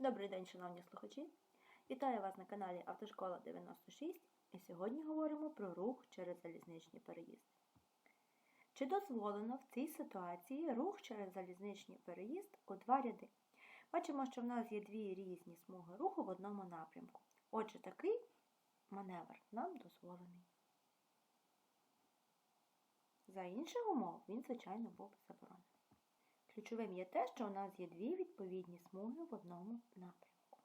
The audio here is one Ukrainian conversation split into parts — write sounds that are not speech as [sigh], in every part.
Добрий день, шановні слухачі! Вітаю вас на каналі Автошкола 96 і сьогодні говоримо про рух через залізничні переїзди. Чи дозволено в цій ситуації рух через залізничний переїзд у два ряди? Бачимо, що в нас є дві різні смуги руху в одному напрямку. Отже, такий маневр нам дозволений. За інших умов він, звичайно, був заборонений. Ключовим є те, що у нас є дві відповідні смуги в одному напрямку.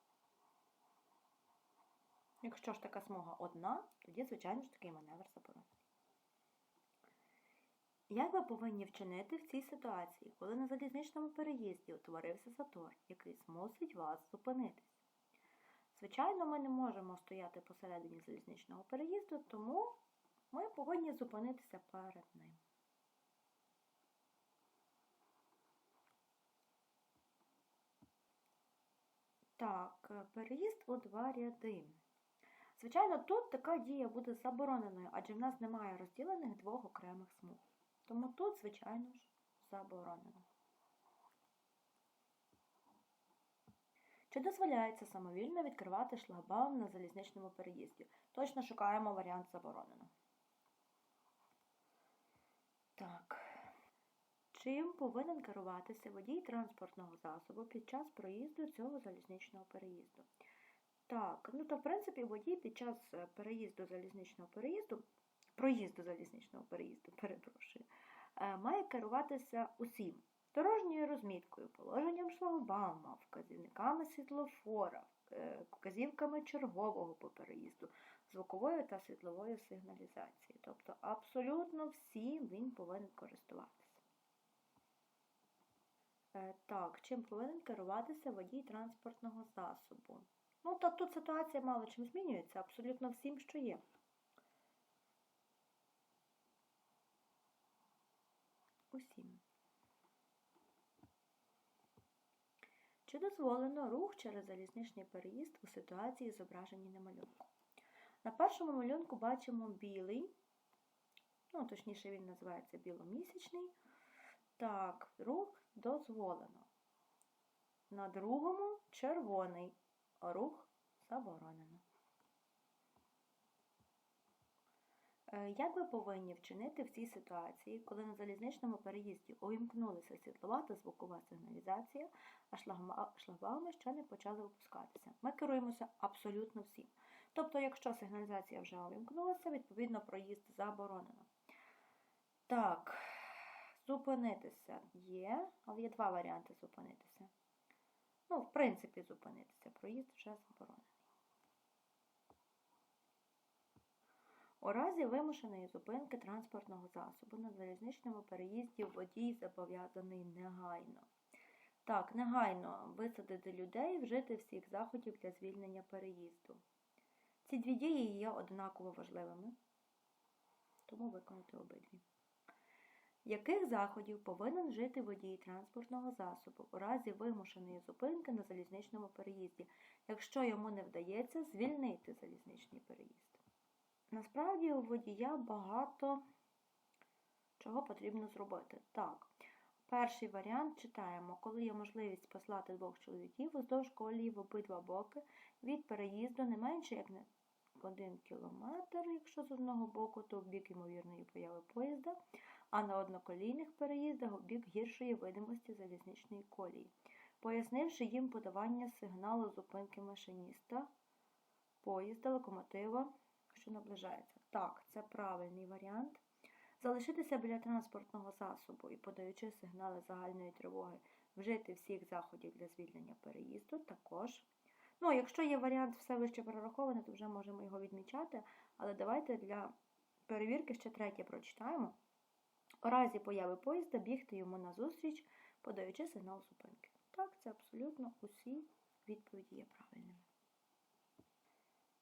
Якщо ж така смуга одна, тоді, звичайно ж, такий маневр заборонений. Як ви повинні вчинити в цій ситуації, коли на залізничному переїзді утворився затор, який змусить вас зупинитись? Звичайно, ми не можемо стояти посередині залізничного переїзду, тому ми повинні зупинитися перед ним. Так, е, переїзд у два ряди. Звичайно, тут така дія буде забороненою, адже в нас немає розділених двох окремих смуг. Тому тут, звичайно ж, заборонено. Чи дозволяється самовільно відкривати шлагбаум на залізничному переїзді? Точно шукаємо варіант заборонено. Так. Чим повинен керуватися водій транспортного засобу під час проїзду цього залізничного переїзду? Так, ну то в принципі водій під час е, переїзду залізничного переїзду, проїзду залізничного переїзду, [laughs] перепрошую, е, має керуватися усім дорожньою розміткою, положенням шлагбаума, вказівниками світлофора, е, вказівками чергового по переїзду, звуковою та світловою сигналізацією. Тобто абсолютно всім він повинен користуватися. Е, Так, чим повинен керуватися водій транспортного засобу? Ну, та тут ситуація мало чим змінюється, абсолютно всім, що є. Усім. Чи дозволено рух через залізничний переїзд у ситуації, зображеній на малюнку? На першому малюнку бачимо білий, ну, точніше, він називається біломісячний. Так, рух дозволено. На другому червоний рух заборонено. Е, Як ви повинні вчинити в цій ситуації, коли на залізничному переїзді увімкнулися світлова та звукова сигналізація, а шлагбауми ще не почали випускатися? Ми керуємося абсолютно всім. Тобто, якщо сигналізація вже увімкнулася, відповідно проїзд заборонено. Так, зупинитися є, але є два варіанти зупинитися. Ну, в принципі, зупинитися. Проїзд вже заборонений. У разі вимушеної зупинки транспортного засобу на залізничному переїзді водій зобов'язаний негайно. Так, негайно висадити людей, вжити всіх заходів для звільнення переїзду. Ці дві дії є однаково важливими, тому виконати обидві. Яких заходів повинен жити водій транспортного засобу у разі вимушеної зупинки на залізничному переїзді, якщо йому не вдається звільнити залізничний переїзд? Насправді у водія багато чого потрібно зробити. Так, перший варіант читаємо, коли є можливість послати двох чоловіків уздовж колії в обидва боки від переїзду не менше як один кілометр, якщо з одного боку, то в бік ймовірної появи поїзда, а на одноколійних переїздах у бік гіршої видимості залізничної колії, пояснивши їм подавання сигналу зупинки машиніста, поїзда, локомотива, що наближається. Так, це правильний варіант. Залишитися біля транспортного засобу і подаючи сигнали загальної тривоги, вжити всіх заходів для звільнення переїзду також. Ну, якщо є варіант все вище прораховане, то вже можемо його відмічати. Але давайте для перевірки ще третє прочитаємо. У разі появи поїзда бігти йому назустріч, подаючи сигнал зупинки. Так, це абсолютно усі відповіді є правильними.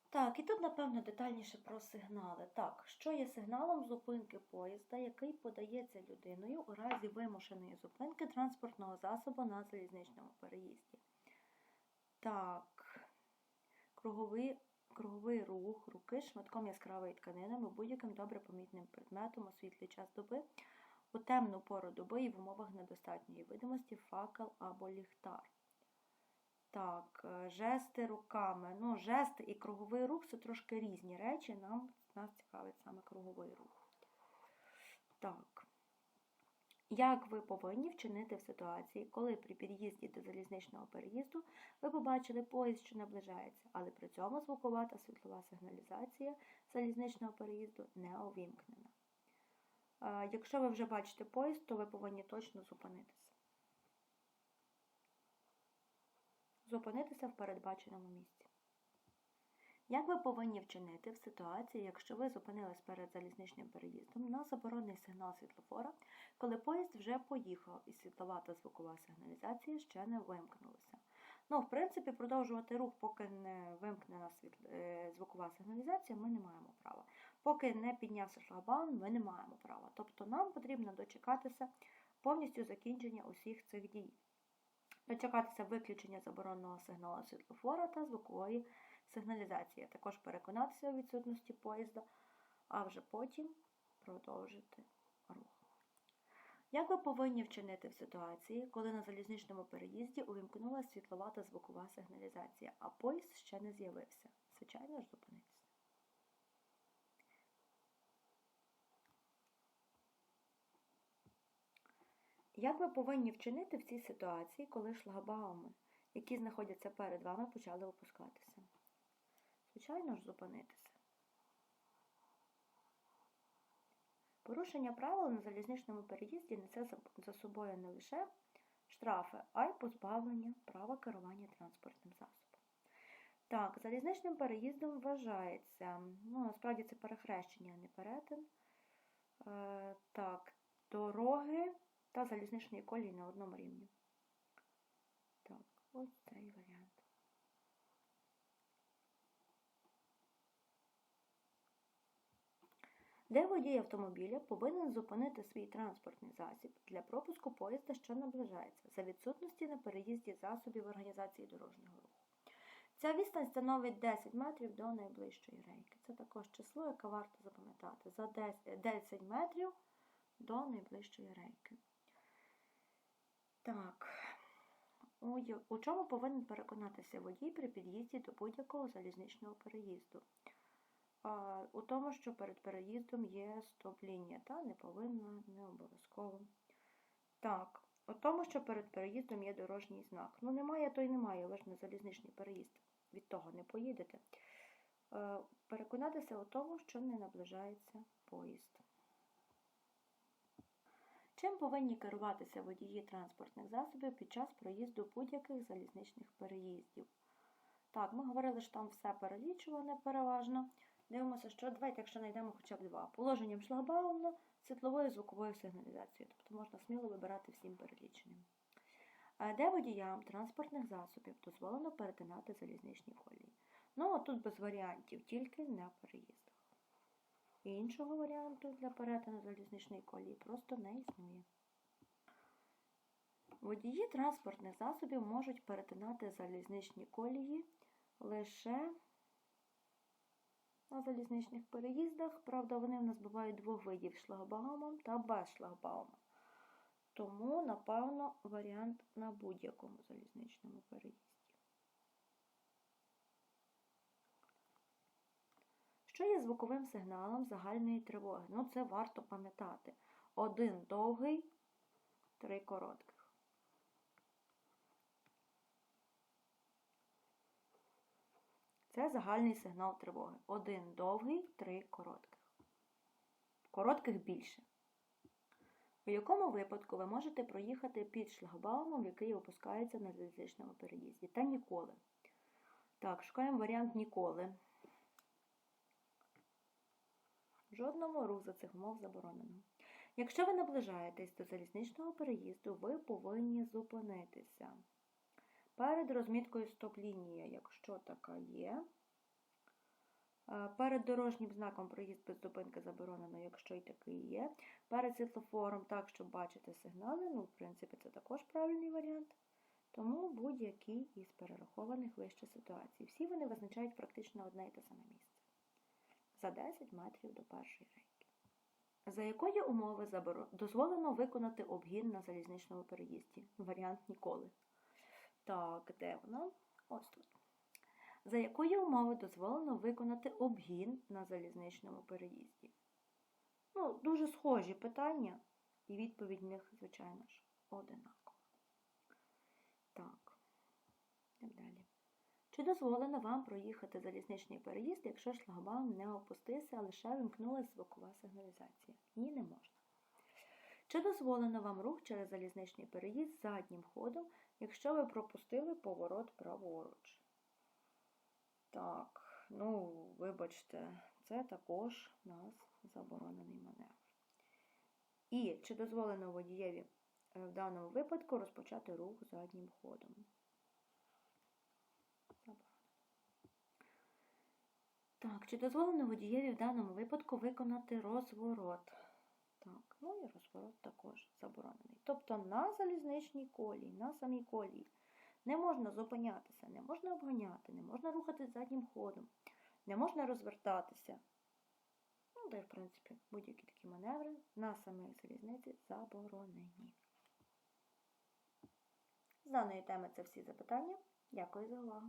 Так, і тут, напевно, детальніше про сигнали. Так, що є сигналом зупинки поїзда, який подається людиною у разі вимушеної зупинки транспортного засобу на залізничному переїзді? Так, круговий, круговий рух руки шматком яскравої тканини або будь-яким добре помітним предметом у час доби, у темну пору доби і в умовах недостатньої видимості факел або ліхтар. Так, е, жести руками. Ну, жести і круговий рух це трошки різні речі. Нам нас цікавить саме круговий рух. Так. Як ви повинні вчинити в ситуації, коли при під'їзді до залізничного переїзду ви побачили поїзд, що наближається, але при цьому звукова та світлова сигналізація залізничного переїзду не увімкнена? Якщо ви вже бачите поїзд, то ви повинні точно зупинитися. Зупинитися в передбаченому місці. Як ви повинні вчинити в ситуації, якщо ви зупинились перед залізничним переїздом на заборонений сигнал світлофора, коли поїзд вже поїхав і світлова та звукова сигналізація ще не вимкнулися? Ну, в принципі, продовжувати рух, поки не вимкнена е, звукова сигналізація, ми не маємо права. Поки не піднявся шлагбаум, ми не маємо права. Тобто нам потрібно дочекатися повністю закінчення усіх цих дій. Дочекатися виключення забороненого сигналу світлофора та звукової сигналізації. Також переконатися у відсутності поїзда, а вже потім продовжити рух. Як ви повинні вчинити в ситуації, коли на залізничному переїзді увімкнулася світлова та звукова сигналізація, а поїзд ще не з'явився? Звичайно ж, зупинитися. Як ви повинні вчинити в цій ситуації, коли шлагбауми, які знаходяться перед вами, почали опускатися? Звичайно ж, зупинитися. Порушення правил на залізничному переїзді несе за- собою не лише штрафи, а й позбавлення права керування транспортним засобом. Так, залізничним переїздом вважається, ну, насправді це перехрещення, а не перетин. Е, так, дороги та залізничної колії на одному рівні. Так, ось цей варіант. Де водій автомобіля повинен зупинити свій транспортний засіб для пропуску поїзда, що наближається, за відсутності на переїзді засобів організації дорожнього руху. Ця відстань становить 10 метрів до найближчої рейки. Це також число, яке варто запам'ятати. За 10 10 метрів до найближчої рейки. Так. У, чому повинен переконатися водій при під'їзді до будь-якого залізничного переїзду? У тому, що перед переїздом є стоп-лінія, та не повинна, не обов'язково. Так, у тому, що перед переїздом є дорожній знак. Ну, немає, то й немає, ви ж на залізничний переїзд. Від того не поїдете. Е, переконатися у тому, що не наближається поїзд. Чим повинні керуватися водії транспортних засобів під час проїзду будь-яких залізничних переїздів? Так, ми говорили, що там все перелічуване переважно. Дивимося, що давайте, якщо знайдемо хоча б два. Положенням шлагбаума, світловою звуковою сигналізацією. Тобто можна сміло вибирати всім переліченим. А Де водіям транспортних засобів дозволено перетинати залізничні колії? Ну, а тут без варіантів, тільки на переїздах. Іншого варіанту для перетину залізничної колії просто не існує. Водії транспортних засобів можуть перетинати залізничні колії лише на залізничних переїздах. Правда, вони в нас бувають двох видів шлагбаумом та без шлагбаума. Тому, напевно, варіант на будь-якому залізничному переїзді. Що є звуковим сигналом загальної тривоги? Ну, це варто пам'ятати. Один довгий, три коротких. Це загальний сигнал тривоги. Один довгий, три коротких. Коротких більше. У якому випадку ви можете проїхати під шлагбаумом, який опускається на залізничному переїзді? Та ніколи. Так, шукаємо варіант ніколи. В жодному рух за цих умов заборонено. Якщо ви наближаєтесь до залізничного переїзду, ви повинні зупинитися. Перед розміткою стоп-лінія, якщо така є. Е, Перед дорожнім знаком проїзд без зупинки заборонено, якщо і такий є. Перед світлофором так, щоб бачити сигнали. Ну, в принципі, це також правильний варіант. Тому будь-який із перерахованих вище ситуацій. Всі вони визначають практично одне і те саме місце. За 10 метрів до першої рейки. За якої умови заборо- дозволено виконати обгін на залізничному переїзді? Варіант ніколи. Так, де вона? Ось тут. За якої умови дозволено виконати обгін на залізничному переїзді? Ну, дуже схожі питання, і відповідь в них, звичайно ж, одинакова. Так, так далі. Чи дозволено вам проїхати залізничний переїзд, якщо шлагбаум не опустився, а лише вимкнулася звукова сигналізація? Ні, не можна. Чи дозволено вам рух через залізничний переїзд заднім ходом, якщо ви пропустили поворот праворуч? Так, ну, вибачте, це також у нас заборонений маневр. І чи дозволено водієві е, в даному випадку розпочати рух заднім ходом? Так, чи дозволено водієві в даному випадку виконати розворот? Так, ну і розворот також заборонений. Тобто на залізничній колії, на самій колії не можна зупинятися, не можна обганяти, не можна рухати заднім ходом, не можна розвертатися. Ну, й, в принципі, будь-які такі маневри на самій залізниці заборонені. З даної теми це всі запитання. Дякую за увагу.